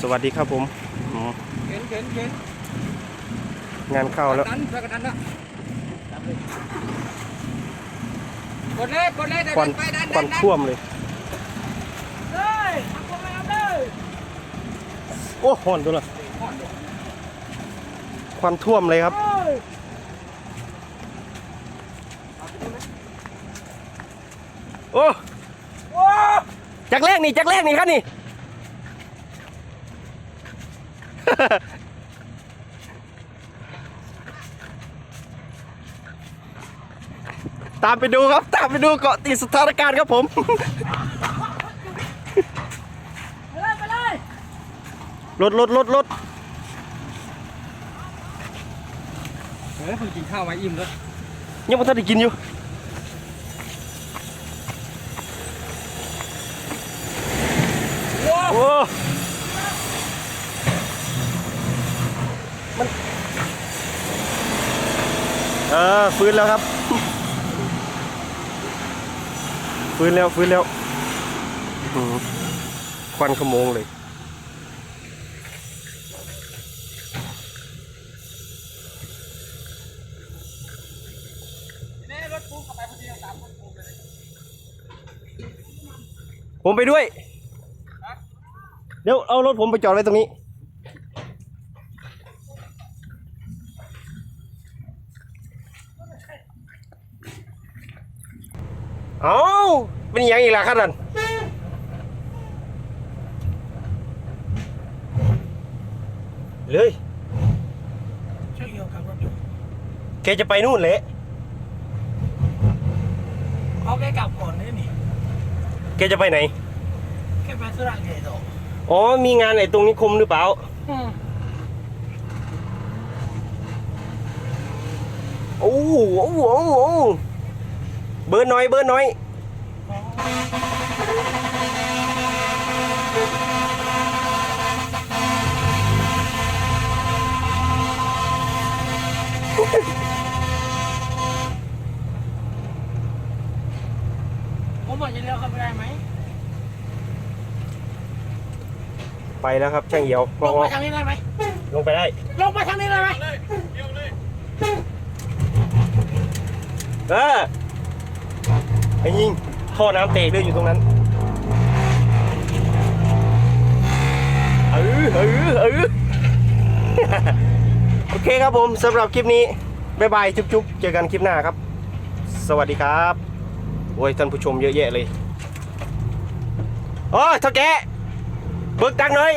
สวัสดีครับผมอืมเข็นเข็นเข็นงานเข้าแล้ว ดันช่วยกันดันนะกดเลยกดเลยเดี๋ยวควันดันไปดันควันท่วมเลย เลยทำพวกเราเลยโอ้หอนตัวละควันท่วมเลยครับ โอ้จักรแรกนี่จักรแรกนี่ครับนี่ ตามไปดูครับ ตามไปดูเกาะติดสถานการณ์ครับผม ไปเลยไปเลยรถรถรถรถเฮ้ยคุณกินข้าวมาอิ่มแล้วยังไม่ทันได้กินอยู่โอ้ มัน เออ ฟื้นแล้วครับ ฟื้นแล้ว ฟื้นแล้วควันขโมงเลยนี่รถปูขับไปพอดีสามคนปูเลยผมไปด้วย เดี๋ยวเอารถผมไปจอดไว้ตรงนี้ เอาเป็นอหย่างอีกล่ะครับนั่นเลยช่วยเกี่ยวกับรถอยู่แกจะไปนู่นเลยเอาแกกลับก่อนเลยนี่แกจะไปไหนแกไปสุราษฎร์เลยต่ออ๋อมีงานไหนตรงนิคมหรือเปล่าอืมโอ้โหโอ้โหโอ้โห เบอร์น้อยเบอร์น้อยผมบอกจะเลี้ยวเข้าไปได้ไหมไปแล้วครับช่างเหี่ยวลงไปทางนี้ได้ไหมลงไปได้ลงไปทางนี้ได้ไหมเออ ไอ้ยิงท่อน้ำเตะด้วยอยู่ตรงนั้นเออเออเออโอเคครับผมสำหรับคลิปนี้บ๊ายบายจุ๊บๆเจอกันคลิปหน้าครับ สวัสดีครับโอ้ยท่านผู้ชมเยอะแยะเลยโอ้ยเท่าแกเบิกตังค์หน่อย